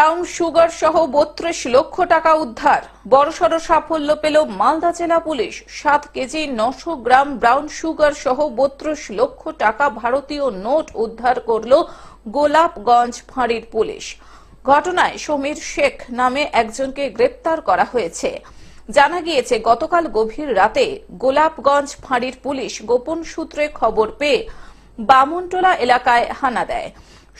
Brown sugar সহ বত্রিশ লক্ষ টাকা উদ্ধার। বড়সড় সাফল্য পেল মালদা জেলা পুলিশ। সাত কেজি নশো গ্রাম ব্রাউন সুগার সহ বত্রিশ লক্ষ টাকা ভারতীয় নোট উদ্ধার করল গোলাপগঞ্জ ফাঁড়ির পুলিশ। ঘটনায় সমীর শেখ নামে একজনকে গ্রেপ্তার করা হয়েছে। জানা গিয়েছে, গতকাল গভীর রাতে গোলাপগঞ্জ ফাঁড়ির পুলিশ গোপন সূত্রে খবর পেয়ে বামনটোলা এলাকায় হানা দেয়।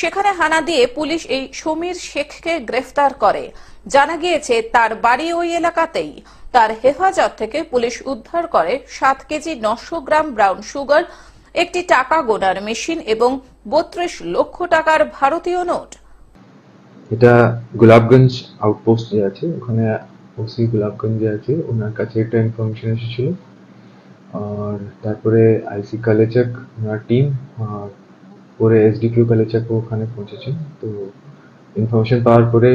সেখানে হানা দিয়ে পুলিশ এই সমীর শেখকে গ্রেফতার করে। জানা গিয়েছে, তার বাড়ি ওই এলাকাতেই। তার হেফাজত থেকে পুলিশ উদ্ধার করে সাত কেজি নশো গ্রাম ব্রাউন সুগার, একটি টাকা গোনার মেশিন এবং বত্রিশ লক্ষ টাকার ভারতীয় নোট। এটা গোলাপগঞ্জ আউটপোস্ট যে আছে। ওখানে ওসি গোলাপগঞ্জ আছে। ওনার কাছে একটা ইনফরমেশন এসেছিল। আর তারপরে আইসি কালেচাক, ওনার টিম আর পরে এসডিপিও কালেচাকু ওখানে পৌঁছেছে। তো ইনফরমেশন পাওয়ার পরে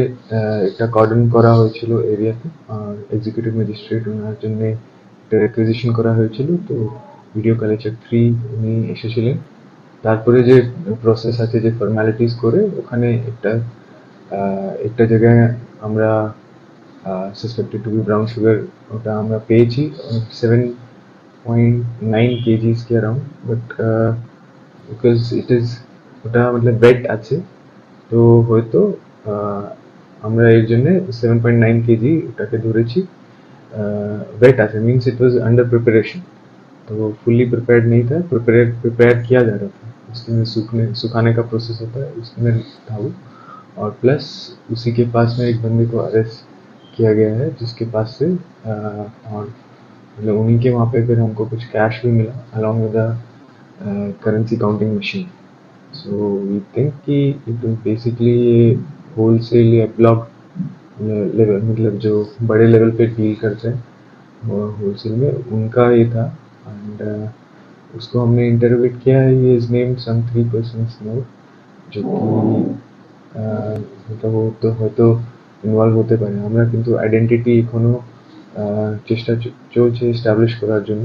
একটা কর্ডন করা হয়েছিল এরিয়াতে আর এক্সিকিউটিভ ম্যাজিস্ট্রেট ওনার জন্য একটা রেকুইজিশন করা হয়েছিল। তো ভিডিও কালেচাক থ্রি উনি এসেছিলেন। তারপরে যে প্রসেস আছে, যে ফর্মালিটিস করে, ওখানে একটা একটা জায়গায় আমরা suspected to be brown sugar ওটা আমরা পেয়েছি। সেভেন পয়েন্ট নাইন কেজিস কি around but because it is ওটা মতলব বেড আছে তো হয়তো আহ, আমরা এর জন্য সেভেন পয়েন্ট নাইন কেজি ওটাকে ধরেছি वेट আছে means it was under preparation तो वो फुल्ली प्रिपेयर्ड नहीं था प्रिपेयर प्रिपेयर किया जा रहा था उसमें सूखने सुखाने का प्रोसेस होता है उसमें था वो और प्लस उसी के पास में एक बंदे को अरेस्ट किया गया है जिसके पास से अ, और मतलब उन्हीं के वहाँ पे फिर हमको कुछ कैश भी मिला along with currency counting machine so we think कि इट बेसिकली होल सेल या ब्लॉक लेवल मतलब जो बड़े लेवल पे डील करते हैं होल सेल में उनका ये था एंड उसको हमने इंटरव्यूट किया है ये is name some three person more जो कि আহ, मतलब ও তো হয়তো ইনভলভ হতে পারে আমরা কিন্তু আইডেন্টিটি এখনো আহ, চেষ্টা চ- চলছে এস্টাবলিশ করার জন্য